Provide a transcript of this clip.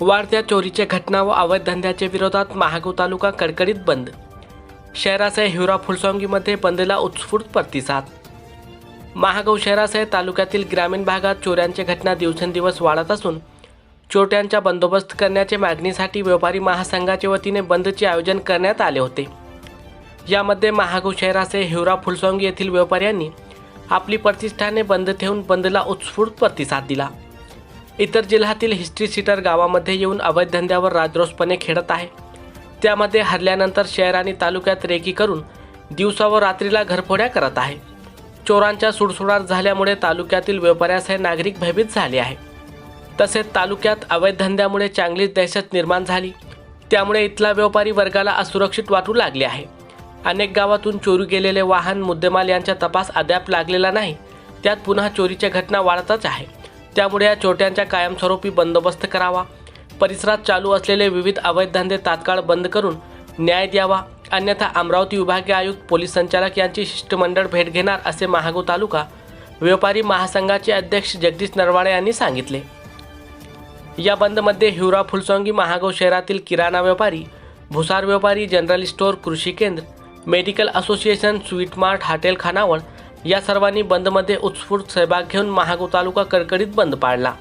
वाढत्या चोरीच्या घटना व अवैध धंद्याच्या विरोधात महागाव तालुका कडकडीत बंद. शहरासह हिवरा फुलसोंगीमध्ये बंदला उत्स्फूर्त प्रतिसाद. महागाव शहरासह तालुक्यातील ग्रामीण भागात चोऱ्यांच्या घटना दिवसेंदिवस वाढत असून चोरट्यांचा बंदोबस्त करण्याच्या मागणीसाठी व्यापारी महासंघाच्या वतीने बंदचे आयोजन करण्यात आले होते. यामध्ये महागाव शहरासह हिवरा फुलसोंगी येथील व्यापाऱ्यांनी आपली प्रतिष्ठाने बंद ठेवून बंदला उत्स्फूर्त प्रतिसाद दिला. इतर जिल्ह्यातील हिस्ट्री सीटर गावामध्ये येऊन अवैध धंद्यावर राजरोसपणे खेळत आहे. त्यामध्ये हरल्यानंतर शहर आणि तालुक्यात रेकी करून दिवसा व रात्रीला घरफोड्या करत आहे. चोरांच्या सुडसुडाट झाल्यामुळे तालुक्यातील व्यापाऱ्यासह नागरिक भयभीत झाले आहे. तसेच तालुक्यात अवैध धंद्यामुळे चांगलीच दहशत निर्माण झाली. त्यामुळे इथला व्यापारी वर्गाला असुरक्षित वाटू लागले आहे. अनेक गावातून चोरी गेलेले वाहन मुद्देमाल यांचा तपास अद्याप लागलेला नाही. त्यात पुन्हा चोरीच्या घटना वाढतच आहे. त्यामुळे या चोरट्यांचा कायमस्वरूपी बंदोबस्त करावा. परिसरात चालू असलेले विविध अवैध धंदे तात्काळ बंद करून न्याय द्यावा. अन्यथा अमरावती विभागीय आयुक्त पोलीस संचालक यांची शिष्टमंडळ भेट घेणार असे महागो तालुका व्यापारी महासंघाचे अध्यक्ष जगदीश नरवाडे यांनी सांगितले. या बंदमध्ये हिवरा फुलसोंगी महागाव शहरातील किराणा व्यापारी भुसार व्यापारी जनरल स्टोअर कृषी केंद्र medical association sweet mart hotel खानावळ या सर्वांनी बंदमध्ये उत्स्फूर्त सहभाग घेऊन महागाव तालुका कडकडीत बंद पाडला.